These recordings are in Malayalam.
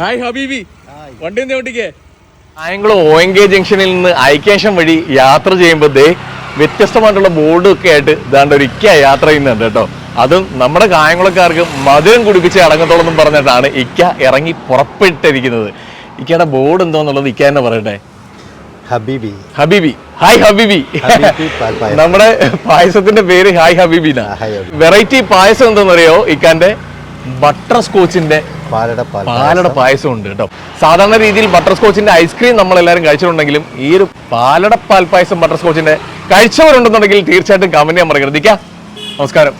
ഹായ് ഹബീബി. വണ്ടി ഓട്ടിക്കേ? ആയങ്കുളം ഒ എൻ കെ ജംഗ്ഷനിൽ നിന്ന് ഐക്കേഷൻ വഴി യാത്ര ചെയ്യുമ്പോൾ ദേ വ്യത്യസ്തമായിട്ടുള്ള ബോർഡും ഒക്കെ ആയിട്ട് ഇതാണ്ട് ഒരു ഇക്ക യാത്ര ചെയ്യുന്നുണ്ട് കേട്ടോ. അതും നമ്മുടെ കായംകുളക്കാർക്ക് മധുരം കുടിപ്പിച്ച് അടങ്ങത്തോളെന്നും പറഞ്ഞിട്ടാണ് ഇക്ക ഇറങ്ങി പുറപ്പെട്ടിരിക്കുന്നത്. ഇക്കയുടെ ബോർഡ് എന്തോന്നുള്ളത് ഇക്ക തന്നെ പറയട്ടെ. ഹബീബി. ഹബീബി. ഹായ് ഹബീബി. നമ്മുടെ പായസത്തിന്റെ പേര് ഹായ് ഹബീബിന. വെറൈറ്റി പായസം എന്താണെന്നറിയോ ഇക്കാന്റെ ബട്ടർ സ്കോച്ചിന്റെ പാലട പായസം. ഉണ്ട് കേട്ടോ. സാധാരണ രീതിയിൽ ബട്ടർ സ്കോച്ചിന്റെ ഐസ്ക്രീം നമ്മൾ എല്ലാവരും കഴിച്ചിട്ടുണ്ടെങ്കിലും ഈ ഒരു പാലട പാൽ പായസം ബട്ടർ സ്കോച്ചിന്റെ കഴിച്ചവരുണ്ടെന്നുണ്ടെങ്കിൽ തീർച്ചയായിട്ടും കമന്റ് ചെയ്യാൻ മറക്കരുത്. ദിക്ക നമസ്കാരം.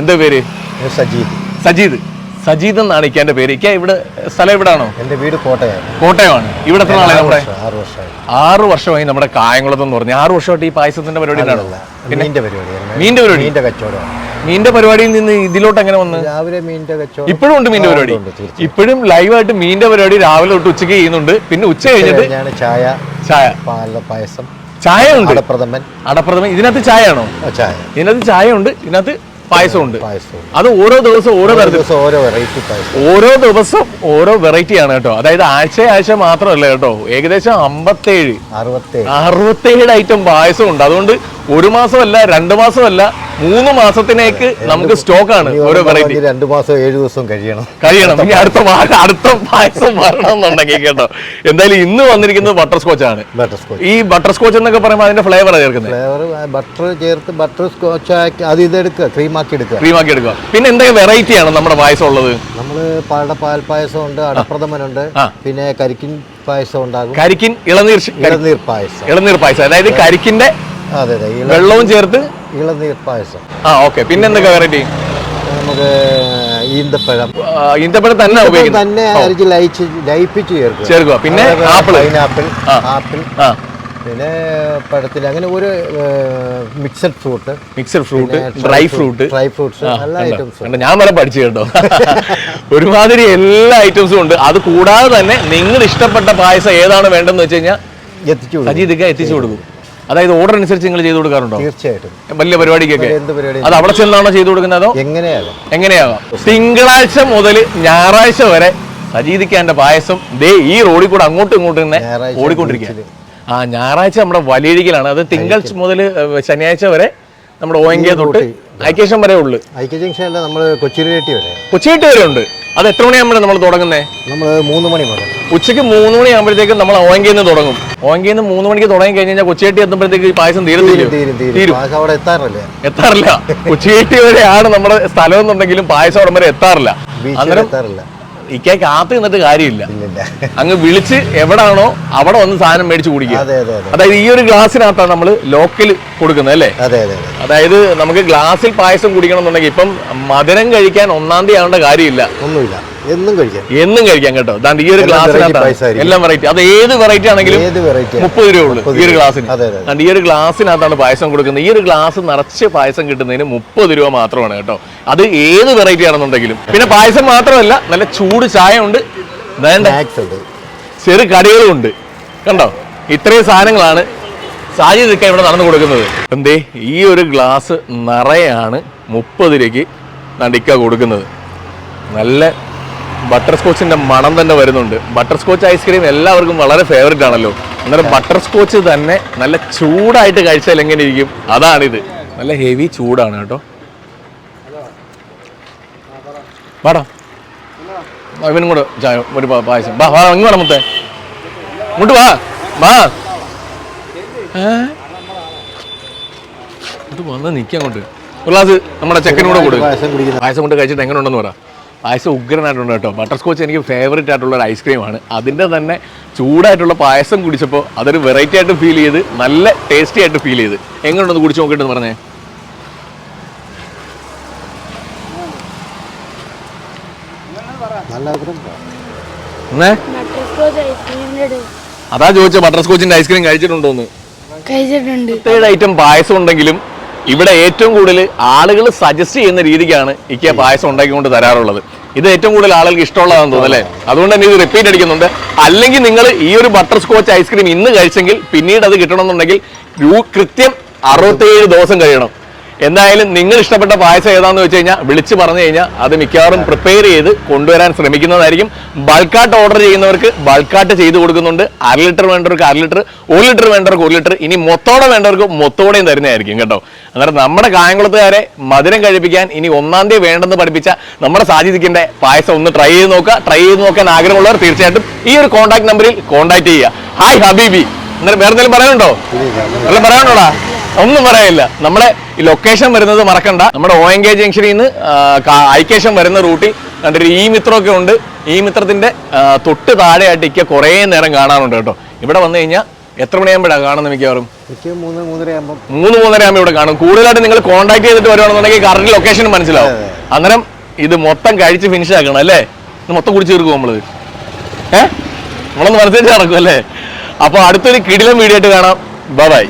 എന്താ പേര്? സജീദ്. സജീദ്. സജീദ് എന്നാണ് ഇക്കാന്റെ പേര്. ഇക്ക ഇവിടെ സ്ഥലം എവിടാണോ? എന്റെ വീട് കോട്ടയാണ് കോട്ടയമാണ്. ഇവിടെ എത്ര നാളെ ആറ് നമ്മുടെ? ആറ് വർഷമായി. ആറ് വർഷമായി നമ്മുടെ കായംകുളത്ത് എന്ന് പറഞ്ഞു. ആറ് വർഷമായിട്ട് ഈ പായസത്തിന്റെ പരിപാടി മീന്റെ പരിപാടി മീന്റെ പരിപാടി? മീന്റെ കച്ചവടമാണ്. മീന്റെ പരിപാടിയിൽ നിന്ന് ഇതിലോട്ട് എങ്ങനെ വന്ന്? രാവിലെ മീന്റെ കച്ചവടം. ഇപ്പോഴും ഉണ്ട് മീന്റെ പരിപാടി. ഇപ്പോഴും ലൈവായിട്ട് മീന്റെ പരിപാടി രാവിലെ തൊട്ട് ഉച്ചയ്ക്ക് ചെയ്യുന്നുണ്ട്. പിന്നെ ഉച്ച കഴിഞ്ഞിട്ട് ചായ. ചായ. പാല പായസം. ചായ ഉണ്ട്. അടപ്രഥമൻ. അടപ്രഥമൻ. ഇതിനകത്ത് ചായ ആണോ ചായ. ഇതിനകത്ത് ചായ ഉണ്ട് ഇതിനകത്ത് പായസം ഉണ്ട്. പായസവും അത് ഓരോ ദിവസം ഓരോ ഓരോ തരത്തിൽ ഓരോ വെറൈറ്റി ഓരോ ദിവസം ഓരോ വെറൈറ്റി ആണ് കേട്ടോ. അതായത് ആഴ്ച ആഴ്ച മാത്രമല്ല കേട്ടോ. ഏകദേശം അമ്പത്തേഴ് അറുപത്തേഴ്. അറുപത്തേഴ് ഐറ്റം പായസം ഉണ്ട്. അതുകൊണ്ട് ഒരു മാസമല്ല രണ്ട് മാസമല്ല മൂന്ന് മാസത്തിനേക്ക് നമുക്ക് സ്റ്റോക്ക് ആണ് ഓരോ വെറൈറ്റി രണ്ട് മാസം ഏഴ് ദിവസം കഴിയണം. കഴിയണം. ഇനി അടുത്ത അടുത്ത പായസം വരണം എന്നുണ്ടെങ്കിൽ കേട്ടോ. എന്തായാലും ഇന്ന് വന്നിരിക്കുന്നത് ബട്ടർ സ്കോച്ച് ആണ്. ബട്ടർ സ്കോച്ച് ഈ ബട്ടർ സ്കോച്ച് എന്നൊക്കെ പറയുമ്പോൾ അതിന്റെ ഫ്ലേവർ ചേർക്കുന്നത് ഫ്ലേവർ ബട്ടർ ചേർത്ത് ബട്ടർ സ്കോച്ച് ആക്കി അത് ഇതെടുക്കുക ക്രീമാക്കി എടുക്കുക. ക്രീം ആക്കി എടുക്കുക. പിന്നെ എന്തൊക്കെ വെറൈറ്റി ആണ് നമ്മുടെ പായസം ഉള്ളത്? നമ്മൾ പാലട പാൽ പായസം ഉണ്ട് അടപ്രഥമനുണ്ട്. പിന്നെ കരിക്കിൻ പായസം ഉണ്ടാകും. കരിക്കിൻ ഇളനീർ ഇളനീർ പായസം. ഇളനീർ പായസം. അതായത് കരിക്കിന്റെ അതെ അതെ. വെള്ളവും ചേർത്ത്? ഇളനീർ പായസം. ആ ഓക്കെ. പിന്നെ എന്തൊക്കെ വെറൈറ്റി നമുക്ക് ഈന്തപ്പഴം. ഈന്തപ്പഴം തന്നെ തന്നെ അരിച്ച് ലയിച്ച് ലയിപ്പിച്ച് ചേർക്കുക. ചേർക്കുക. പിന്നെ ആപ്പിൾ പൈനാപ്പിൾ ആപ്പിൾ. പിന്നെ പഴത്തിൽ അങ്ങനെ ഒരു mixed fruit. Mixed fruit dry fruit. Dry fruits എല്ലാ ഐറ്റംസും ഞാൻ വരെ പഠിച്ചു കേട്ടോ. ഒരുമാതിരി എല്ലാ ഐറ്റംസും ഉണ്ട്. അത് കൂടാതെ തന്നെ നിങ്ങൾ ഇഷ്ടപ്പെട്ട പായസം ഏതാണ് വേണ്ടെന്ന് വെച്ച് കഴിഞ്ഞാൽ എത്തിച്ചു. സജീദിക്ക എത്തിച്ചു കൊടുക്കും. അതായത് ഓർഡർ അനുസരിച്ച് നിങ്ങൾ ചെയ്തു കൊടുക്കാറുണ്ടോ? തീർച്ചയായിട്ടും. വലിയ പരിപാടിക്കൊക്കെ? എന്ത് പരിപാടി അത് അവിടെ ചെന്നാണോ ചെയ്തു കൊടുക്കുന്നതോ? എങ്ങനെയാകാം? എങ്ങനെയാകാം? തിങ്കളാഴ്ച മുതൽ ഞായറാഴ്ച വരെ സജീദിക്കാന്റെ പായസം ദേ ഈ റോഡിൽ കൂടെ അങ്ങോട്ടും ഇങ്ങോട്ടും തന്നെ ഓടിക്കൊണ്ടിരിക്കുക. ആ ഞായറാഴ്ച നമ്മുടെ വലിയഴിക്കലാണ്. അത് തിങ്കൾ മുതൽ ശനിയാഴ്ച വരെ നമ്മുടെ ഓ എൻ കെ തൊട്ട് ഐക്യേഷൻ വരെ ഉള്ളു. ഐക്യ ജംഗ്ഷൻ അല്ല നമ്മൾ കൊച്ചിയിലേട്ടി വരെ. കൊച്ചിയിട്ട് വരെ ഉണ്ട്. അത് എത്ര മണിയാകുമ്പോഴാണ് നമ്മൾ തുടങ്ങുന്നത് നമ്മൾ മൂന്ന് മണി മുതൽ. ഉച്ചയ്ക്ക് മൂന്ന് മണിയാകുമ്പോഴത്തേക്കും നമ്മൾ ഓങ്കയിൽ നിന്ന് തുടങ്ങും. ഓങ്കയിൽ നിന്ന് മൂന്ന് മണിക്ക് തുടങ്ങി കഴിഞ്ഞ് കഴിഞ്ഞാൽ കൊച്ചിയേട്ടി എത്തുമ്പോഴത്തേക്ക് പായസം തീരും എത്താറില്ലേ. എത്താറില്ല. കൊച്ചിയേട്ടി വരെയാണ് നമ്മുടെ സ്ഥലം എന്നുണ്ടെങ്കിലും പായസം അവിടെ വരെ എത്താറില്ല. അന്നേരം ഇക്കേ കാത്തു നിന്നിട്ട് കാര്യമില്ല. അങ്ങ് വിളിച്ച് എവിടാണോ അവിടെ വന്ന് സാധനം മേടിച്ച് കുടിക്കുക. അതെ അതെ അതെ. അതായത് ഈ ഒരു ഗ്ലാസ്സിനകത്താണ് നമ്മൾ ലോക്കൽ കൊടുക്കുന്നത് അല്ലേ? അതെ അതെ അതെ. അതായത് നമുക്ക് ഗ്ലാസ്സിൽ പായസം കുടിക്കണം എന്നുണ്ടെങ്കിൽ ഇപ്പം മധുരം കഴിക്കാൻ ഒന്നാം തീയതി ആവേണ്ട കാര്യമില്ല. ഒന്നുമില്ല. എന്നും കഴിക്കാം. എന്നും കഴിക്കാം കേട്ടോ. ദാണ്ട് ഈ ഒരു ഗ്ലാസ് ഗ്ലാസ്സിനകത്താണ് എല്ലാം വെറൈറ്റി അത് ഏത് വെറൈറ്റി ആണെങ്കിലും മുപ്പത് രൂപ ഉള്ളു ഈ ഒരു ഗ്ലാസ്സിന് ദാണ്ട് ഈ ഒരു ഗ്ലാസ്സിനകത്താണ് പായസം കൊടുക്കുന്നത്. ഈ ഒരു ഗ്ലാസ് നിറച്ച് പായസം കിട്ടുന്നതിന് മുപ്പത് രൂപ മാത്രമാണ് കേട്ടോ. അത് ഏത് വെറൈറ്റി ആണെന്നുണ്ടെങ്കിലും. പിന്നെ പായസം മാത്രമല്ല നല്ല ചൂട് ചായ ഉണ്ട്. ചെറു കടികളും ഉണ്ട്. കണ്ടോ? ഇത്രയും സാധനങ്ങളാണ് സാജിദൊക്കെ ഇവിടെ നടന്നു കൊടുക്കുന്നത്. എന്തേ ഈ ഒരു ഗ്ലാസ് നിറയാണ് മുപ്പത് രൂപയ്ക്ക് നടിക്ക കൊടുക്കുന്നത്. നല്ല ബട്ടർ സ്കോച്ചിന്റെ മണം തന്നെ വരുന്നുണ്ട്. ബട്ടർ സ്കോച്ച് ഐസ്ക്രീം എല്ലാവർക്കും വളരെ ഫേവറേറ്റ് ആണല്ലോ. അന്നേരം ബട്ടർ സ്കോച്ച് തന്നെ നല്ല ചൂടായിട്ട് കഴിച്ചാൽ എങ്ങനെ ഇരിക്കും? അതാണിത്. നല്ല ഹെവി ചൂടാണ് കേട്ടോ. വാടാ. ഇവനും കൂടെ ചായ ഒരു പായസം. വാ വാ ഇങ്ങോട്ട് മുത്തേ. ഇങ്ങോട്ട് വാ. വാ? ഇത് വന്ന് നിൽക്കാം അങ്ങോട്ട്. ഒരു ഗ്ലാസ് നമ്മുടെ ചെക്കനും കൂടെ കൊടുക്കും. പായസം കൊണ്ട് കഴിച്ചിട്ട് എങ്ങനെ ഉണ്ടെന്ന് പറ. പായസം ഉഗ്രനായിട്ടുണ്ട് കേട്ടോ. ബട്ടർ സ്കോച്ച് എനിക്ക് ഫേവറേറ്റ് ആയിട്ടുള്ള ഒരു ഐസ്ക്രീമാണ് അതിന്റെ തന്നെ ചൂടായിട്ടുള്ള പായസം കുടിച്ചപ്പോൾ അതൊരു വെറൈറ്റി ആയിട്ട് ഫീൽ ചെയ്ത് നല്ല ടേസ്റ്റി ആയിട്ട് ഫീൽ ചെയ്ത്. എങ്ങനെയുണ്ടെന്ന് കുടിച്ച് നോക്കിയിട്ടെന്ന് പറഞ്ഞേ? അതാ ചോദിച്ച ബട്ടർ സ്കോച്ചിന്റെ ഐസ്ക്രീം കഴിച്ചിട്ടുണ്ടോന്ന്? കഴിച്ചിട്ടുണ്ട്. ഐറ്റം പായസം ഉണ്ടെങ്കിലും ഇവിടെ ഏറ്റവും കൂടുതൽ ആളുകൾ സജസ്റ്റ് ചെയ്യുന്ന രീതിക്കാണ് ഇക്ക പായസം ഉണ്ടാക്കിക്കൊണ്ട് തരാറുള്ളത്. ഇത് ഏറ്റവും കൂടുതൽ ആളുകൾക്ക് ഇഷ്ടമുള്ളതാണെന്ന് തോന്നുന്നു അല്ലേ? അതുകൊണ്ട് തന്നെ ഇത് റിപ്പീറ്റ് അടിക്കുന്നുണ്ട്. അല്ലെങ്കിൽ നിങ്ങൾ ഈ ഒരു ബട്ടർ സ്കോച്ച് ഐസ്ക്രീം ഇന്ന് കഴിച്ചെങ്കിൽ പിന്നീട് അത് കിട്ടണമെന്നുണ്ടെങ്കിൽ കൃത്യം അറുപത്തേഴ് ദിവസം കഴിയണം. എന്തായാലും നിങ്ങൾ ഇഷ്ടപ്പെട്ട പായസം ഏതാന്ന് വെച്ച് കഴിഞ്ഞാൽ വിളിച്ച് പറഞ്ഞു കഴിഞ്ഞാൽ അത് മിക്കവാറും പ്രിപ്പയർ ചെയ്ത് കൊണ്ടുവരാൻ ശ്രമിക്കുന്നതായിരിക്കും. ബൾക്കായിട്ട് ഓർഡർ ചെയ്യുന്നവർക്ക് ബൾക്കായിട്ട് ചെയ്ത് കൊടുക്കുന്നുണ്ട്. അര ലിറ്റർ വേണ്ടവർക്ക് അര ലിറ്റർ ഒരു ലിറ്റർ വേണ്ടവർക്ക് ഒരു ലിറ്റർ ഇനി മൊത്തോടെ വേണ്ടവർക്ക് മൊത്തോടെയും തരുന്നതായിരിക്കും കേട്ടോ. അന്നേരം നമ്മുടെ കായംകുളത്തുകാരെ മധുരം കഴിപ്പിക്കാൻ ഇനി ഒന്നാം തീയതി വേണ്ടെന്ന് പഠിപ്പിച്ച നമ്മുടെ സാജിദിക്കിന്റെ പായസം ഒന്ന് ട്രൈ ചെയ്ത് നോക്കുക. ട്രൈ ചെയ്ത് നോക്കാൻ ആഗ്രഹമുള്ളവർ തീർച്ചയായിട്ടും ഈ ഒരു കോൺടാക്ട് നമ്പറിൽ കോൺടാക്ട് ചെയ്യുക. ഹായ് ഹബീബി അന്നേരം വേറെ എന്തെങ്കിലും പറയാനുണ്ടോ? അല്ല പറയാനുണ്ടോടാ? ഒന്നും പറയാനില്ല. നമ്മളെ ഈ ലൊക്കേഷൻ വരുന്നത് മറക്കണ്ട. നമ്മുടെ ഒ എൻ കെ ജംഗ്ഷനിൽ നിന്ന് ഐക്കേഷൻ വരുന്ന റൂട്ടിൽ കണ്ടൊരു ഈ മിത്രമൊക്കെ ഉണ്ട്. ഈ മിത്രത്തിന്റെ തൊട്ട് താഴെയായിട്ട് ഇക്ക കുറേ നേരം കാണാറുണ്ട് കേട്ടോ. ഇവിടെ വന്നു കഴിഞ്ഞാൽ എത്ര മണിയാകുമ്പോഴാണ് കാണുന്നത് മിക്കവാറും? മൂന്ന് മൂന്നര ആകുമ്പോൾ ഇവിടെ കാണും. കൂടുതലായിട്ട് നിങ്ങൾ കോൺടാക്ട് ചെയ്തിട്ട് വരുവാണെന്നുണ്ടെങ്കിൽ കറക്റ്റ് ലൊക്കേഷൻ മനസ്സിലാവും. അന്നേരം ഇത് മൊത്തം കഴിച്ച് ഫിനിഷ് ആക്കണം അല്ലേ? ഇത് മൊത്തം കുടിച്ച് തീർക്കും നമ്മൾ? ഏഹ് നമ്മളൊന്ന് മനസ്സിലാക്കി നടക്കും അല്ലേ അപ്പോൾ അടുത്തൊരു കിടിലം വീഡിയോ ആയിട്ട് കാണാം. ബൈ